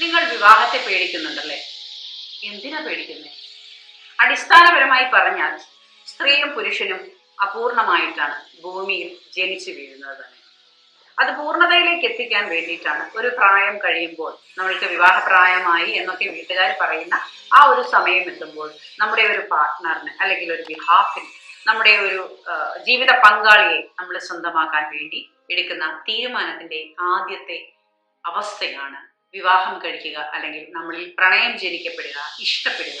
നിങ്ങൾ വിവാഹത്തെ പേടിക്കുന്നുണ്ടല്ലേ? എന്തിനാ പേടിക്കുന്നേ? അടിസ്ഥാനപരമായി പറഞ്ഞാൽ സ്ത്രീയും പുരുഷനും അപൂർണമായിട്ടാണ് ഭൂമിയിൽ ജനിച്ചു വീഴുന്നത് തന്നെ. അത് പൂർണതയിലേക്ക് എത്തിക്കാൻ വേണ്ടിയിട്ടാണ് ഒരു പ്രായം കഴിയുമ്പോൾ നമ്മൾക്ക് വിവാഹപ്രായമായി എന്നൊക്കെ വീട്ടുകാർ പറയുന്ന ആ ഒരു സമയം എത്തുമ്പോൾ നമ്മുടെ ഒരു പാർട്ട്ണറിന് അല്ലെങ്കിൽ ഒരു ബിഹാഫിന് നമ്മുടെ ഒരു ജീവിത പങ്കാളിയെ നമ്മൾ സ്വന്തമാക്കാൻ വേണ്ടി എടുക്കുന്ന തീരുമാനത്തിന്റെ ആദ്യത്തെ അവസ്ഥയാണ് വിവാഹം കഴിക്കുക അല്ലെങ്കിൽ നമ്മളിൽ പ്രണയം ജനിക്കപ്പെടുക ഇഷ്ടപ്പെടുക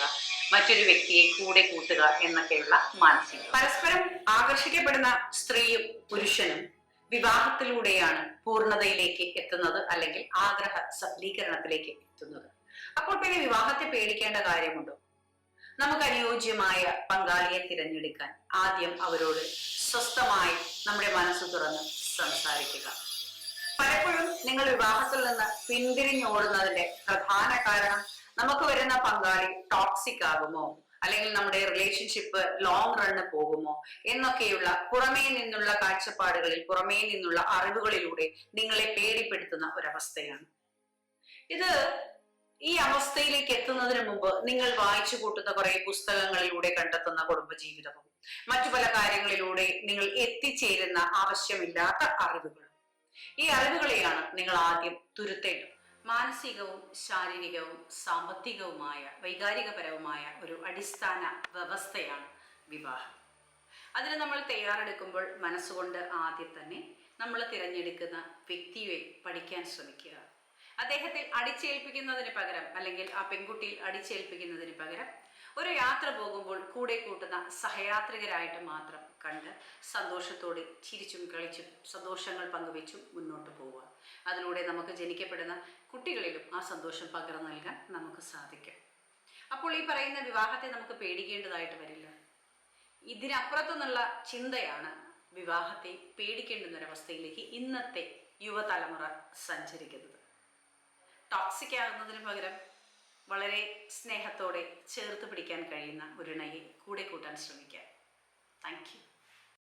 മറ്റൊരു വ്യക്തിയെ കൂടെ കൂട്ടുക എന്നൊക്കെയുള്ള മാനസികം. പരസ്പരം ആകർഷിക്കപ്പെടുന്ന സ്ത്രീയും പുരുഷനും വിവാഹത്തിലൂടെയാണ് പൂർണതയിലേക്ക് എത്തുന്നത് അല്ലെങ്കിൽ ആഗ്രഹ സഫലീകരണത്തിലേക്ക് എത്തുന്നത്. അപ്പോൾ പിന്നെ വിവാഹത്തെ പേടിക്കേണ്ട കാര്യമുണ്ടോ? നമുക്ക് അനുയോജ്യമായ പങ്കാളിയെ തിരഞ്ഞെടുക്കാൻ ആദ്യം അവരോട് സ്വസ്ഥമായി നമ്മുടെ മനസ്സ് തുറന്ന് സംസാരിക്കുക. പലപ്പോഴും നിങ്ങൾ വിവാഹത്തിൽ നിന്ന് പിന്തിരിഞ്ഞോടുന്നതിന്റെ പ്രധാന കാരണം നമുക്ക് വരുന്ന പങ്കാളി ടോക്സിക് ആകുമോ? അല്ലെങ്കിൽ നമ്മുടെ റിലേഷൻഷിപ്പ് ലോങ് റണ്ണ് പോകുമോ? എന്നൊക്കെയുള്ള പുറമേ നിന്നുള്ള കാഴ്ചപ്പാടുകളിൽ പുറമേ നിന്നുള്ള അറിവുകളിലൂടെ നിങ്ങളെ പേടിപ്പെടുത്തുന്ന ഒരവസ്ഥയാണ്. ഇത് ഈ അവസ്ഥയിലേക്ക് എത്തുന്നതിന് മുമ്പ് നിങ്ങൾ വായിച്ചു കൂട്ടുന്ന കുറെ പുസ്തകങ്ങളിലൂടെ കണ്ടെത്തുന്ന കുടുംബജീവിതവും മറ്റു പല കാര്യങ്ങളിലൂടെ നിങ്ങൾ എത്തിച്ചേരുന്ന ആവശ്യമില്ലാത്ത അറിവുകളും. ഈ അറിവുകളെയാണ് നിങ്ങൾ ആദ്യം തുരുത്തേണ്ടത്. മാനസികവും ശാരീരികവും സാമ്പത്തികവുമായ വൈകാരികപരവുമായ ഒരു അടിസ്ഥാന വ്യവസ്ഥയാണ് വിവാഹം. അതിന് നമ്മൾ തയ്യാറെടുക്കുമ്പോൾ മനസ്സുകൊണ്ട് ആദ്യം തന്നെ നമ്മൾ തിരഞ്ഞെടുക്കുന്ന വ്യക്തിയെ പഠിക്കാൻ ശ്രമിക്കുക. അദ്ദേഹത്തിൽ അടിച്ചേൽപ്പിക്കുന്നതിന് പകരം അല്ലെങ്കിൽ ആ പെൺകുട്ടിയിൽ അടിച്ചേൽപ്പിക്കുന്നതിന് പകരം ഒരു യാത്ര പോകുമ്പോൾ കൂടെ കൂട്ടുന്ന സഹയാത്രികരായിട്ട് മാത്രം കണ്ട് സന്തോഷത്തോടെ ചിരിച്ചും കളിച്ചും സന്തോഷങ്ങൾ പങ്കുവെച്ചും മുന്നോട്ട് പോവുക. അതിലൂടെ നമുക്ക് ജനിക്കപ്പെടുന്ന കുട്ടികളിലും ആ സന്തോഷം പകർന്നു നൽകാൻ നമുക്ക് സാധിക്കും. അപ്പോൾ ഈ പറയുന്ന വിവാഹത്തെ നമുക്ക് പേടിക്കേണ്ടതായിട്ട് വരില്ല. ഇതിനപ്പുറത്തുനിന്നുള്ള ചിന്തയാണ് വിവാഹത്തെ പേടിക്കേണ്ടുന്ന ഒരവസ്ഥയിലേക്ക് ഇന്നത്തെ യുവതലമുറ സഞ്ചരിക്കുന്നത്. ടോക്സിക് ആകുന്നതിന് പകരം വളരെ സ്നേഹത്തോടെ ചേർത്ത് പിടിക്കാൻ കഴിയുന്ന ഒരു ഇണയെ കൂടെ കൂട്ടാൻ ശ്രമിക്കാം. താങ്ക്